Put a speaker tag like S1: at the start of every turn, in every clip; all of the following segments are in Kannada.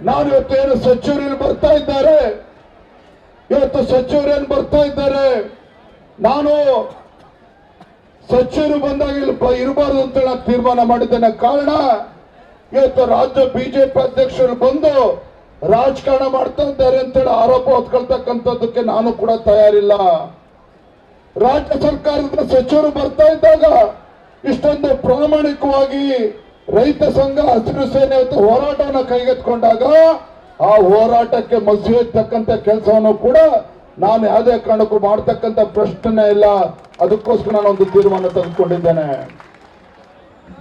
S1: ನಾನು ಇವತ್ತು ಏನು ಬರ್ತಾ ಇದ್ದಾರೆ? ಇವತ್ತು ಸಚಿವರು ಬರ್ತಾ ಇದ್ದಾರೆ. ನಾನು ಸಚಿವರು ಬಂದಾಗ ಇಲ್ಲಿ ಇರಬಾರ್ದು ಅಂತ ನಾನು ತೀರ್ಮಾನ ಮಾಡಿದ್ದೇನೆ. ಕಾರಣ ಇವತ್ತು ರಾಜ್ಯ ಬಿಜೆಪಿ ಅಧ್ಯಕ್ಷರು ಬಂದು ರಾಜಕಾರಣ ಮಾಡ್ತಾ ಇದ್ದಾರೆ ಅಂತೇಳಿ ಆರೋಪ ಹೊತ್ಕೊಳ್ತಕ್ಕಂಥದ್ದಕ್ಕೆ ನಾನು ಕೂಡ ತಯಾರಿಲ್ಲ. ರಾಜ್ಯ ಸರ್ಕಾರದ ಸಚಿವರು ಬರ್ತಾ ಇದ್ದಾಗ ಇಷ್ಟೊಂದು ಪ್ರಾಮಾಣಿಕವಾಗಿ ರೈತ ಸಂಘ ಹಸಿರು ಸೇನೆ ಅಂತ ಹೋರಾಟವನ್ನು ಕೈಗೆತ್ಕೊಂಡಾಗ ಆ ಹೋರಾಟಕ್ಕೆ ಮಸಿಯತಕ್ಕಂತ ಕೆಲಸವನ್ನು ಕೂಡ ನಾನು ಯಾವುದೇ ಕಾರಣಕ್ಕೂ ಮಾಡ್ತಕ್ಕಂಥ ಪ್ರಶ್ನೆ ಇಲ್ಲ. ಅದಕ್ಕೋಸ್ಕರ ನಾನು ಒಂದು ತೀರ್ಮಾನ ತಂದುಕೊಂಡಿದ್ದೇನೆ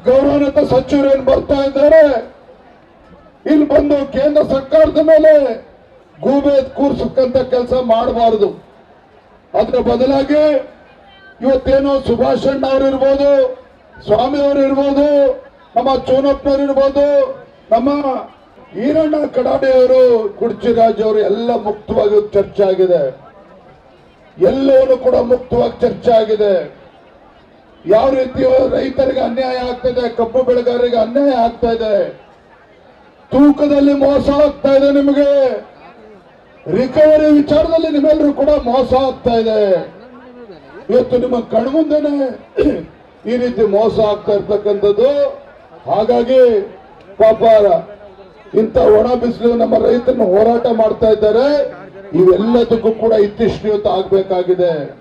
S1: ಗೌರವಾನ್ವಿತ ಸಚಿವರು ಏನು ಬರ್ತಾ ಇದ್ದಾರೆ? ಇಲ್ಲಿ ಬಂದು ಕೇಂದ್ರ ಸರ್ಕಾರದ ಮೇಲೆ ಗೂಬೆ ಕೂರ್ಸಕ್ಕಂತ ಕೆಲಸ ಮಾಡಬಾರದು. ಅದರ ಬದಲಾಗಿ ಇವತ್ತೇನೋ ಸುಭಾಷ್ ಅಣ್ಣ ಅವರು ಇರ್ಬೋದು, ಸ್ವಾಮಿ ಅವರು ಇರ್ಬೋದು ನಮ್ಮ ಚೋನಪ್ಪನವರು ಇರ್ಬೋದು ನಮ್ಮ ಈರಣ್ಣ ಕಡಾಡಿ ಅವರು ಕುಡ್ಚಿರಾಜ್ ಅವರು ಎಲ್ಲ ಮುಕ್ತವಾಗಿ ಚರ್ಚೆ ಆಗಿದೆ. ಎಲ್ಲವೂ ಕೂಡ ಮುಕ್ತವಾಗಿ ಚರ್ಚೆ ಆಗಿದೆ. ಯಾವ ರೀತಿ ರೈತರಿಗೆ ಅನ್ಯಾಯ ಆಗ್ತಾ ಕಬ್ಬು ಬೆಳೆಗಾರರಿಗೆ ಅನ್ಯಾಯ ಆಗ್ತಾ ಇದೆ, ತೂಕದಲ್ಲಿ ಮೋಸ ಆಗ್ತಾ ಇದೆ ನಿಮಗೆ. ರಿಕವರಿ ವಿಚಾರದಲ್ಲಿ ನಿಮ್ಮೆಲ್ಲರೂ ಕೂಡ ಮೋಸ ಆಗ್ತಾ ಇದೆ. ಇವತ್ತು ನಿಮ್ಮ ಕಣ್ಮುಂದೆನೆ ಈ ರೀತಿ ಮೋಸ ಆಗ್ತಾ ಇರ್ತಕ್ಕಂಥದ್ದು. ಹಾಗಾಗಿ ಪಾಪ ಇಂಥ ಒಣ ಬಿಸಿಲು ನಮ್ಮ ರೈತರನ್ನು ಹೋರಾಟ ಮಾಡ್ತಾ ಇದ್ದಾರೆ. ಇವೆಲ್ಲದಕ್ಕೂ ಕೂಡ ಆಗಬೇಕಾಗಿದೆ ಆಗ್ಬೇಕಾಗಿದೆ.